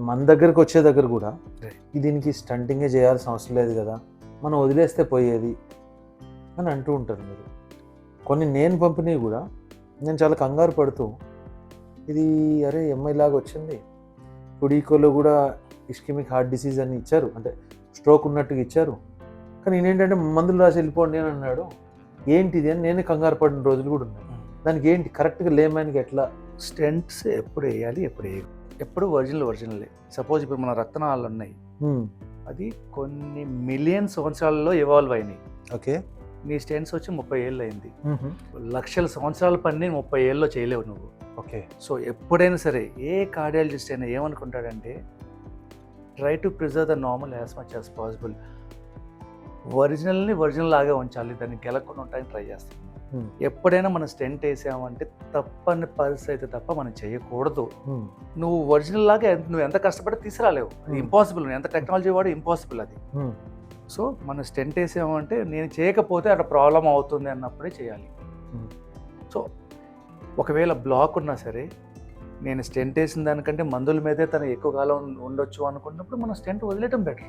మన దగ్గరకు వచ్చే దగ్గర కూడా Right. "ఈ దీనికి స్టంటింగే చేయాల్సిన అవసరం లేదు కదా. మనం వదిలేస్తే పోయేది అని అంటూ ఉంటారు మీరు. కొన్ని నేను పంపినవి కూడా నేను చాలా కంగారు పడుతూ ఇది అరే ఎంఐ లాగా వచ్చింది. పుడీకోలో కూడా ఇస్కిమిక్ హార్ట్ డిసీజ్ అని ఇచ్చారు. అంటే స్ట్రోక్ ఉన్నట్టుగా ఇచ్చారు. కానీ నేనేంటంటే మందులు రాసి వెళ్ళిపోండి అని అన్నాడు. ఏంటిది అని నేనే కంగారు పడిన రోజులు కూడా ఉన్నాయి. దానికి ఏంటి? కరెక్ట్గా లేమానికి ఎట్లా? స్టెంట్స్ ఎప్పుడు వేయాలి ఎప్పుడు వేయాలి ఎప్పుడు ఒరిజినల్ ఒరిజినలే. సపోజ్ ఇప్పుడు మన రత్నాలు ఉన్నాయి. అది కొన్ని మిలియన్ సంవత్సరాలలో ఇవాల్వ్ అయినాయి. ఓకే. నీ స్టెంట్స్ వచ్చి ముప్పై ఏళ్ళు అయింది. లక్షల సంవత్సరాల పని ముప్పై ఏళ్ళలో చేయలేవు నువ్వు. ఓకే. సో ఎప్పుడైనా సరే ఏ కార్డియాలజిస్ట్ అయినా ఏమనుకుంటాడంటే try to preserve the normal as much as possible ఒరిజినల్ని original లాగా ఉంచాలి. దాన్ని గెలకుండా ఉండడానికి ట్రై చేస్తాం Hmm. ఎప్పుడైనా మనం స్టెంట్ వేసామంటే తప్పని పరిస్థితి అయితే తప్ప మనం చేయకూడదు. హ్మ్, నువ్వు ఒరిజినల్ లాగా నువ్వు ఎంత కష్టపడి తీసుకురాలేవు. Hmm. ఇంపాసిబుల్ ఎంత టెక్నాలజీ వాడు ఇంపాసిబుల్ అది. సో మనం స్టెంట్ వేసామంటే నేను చేయకపోతే అక్కడ ప్రాబ్లం అవుతుంది అన్నప్పుడే చేయాలి. Hmm. సో ఒకవేళ బ్లాక్ ఉన్నా సరే నేను స్టెంట్ వేసిన దానికంటే మందుల మీదే తను ఎక్కువ కాలం ఉండొచ్చు అనుకున్నప్పుడు మనం స్టెంట్ వదిలేయటం బెటర్.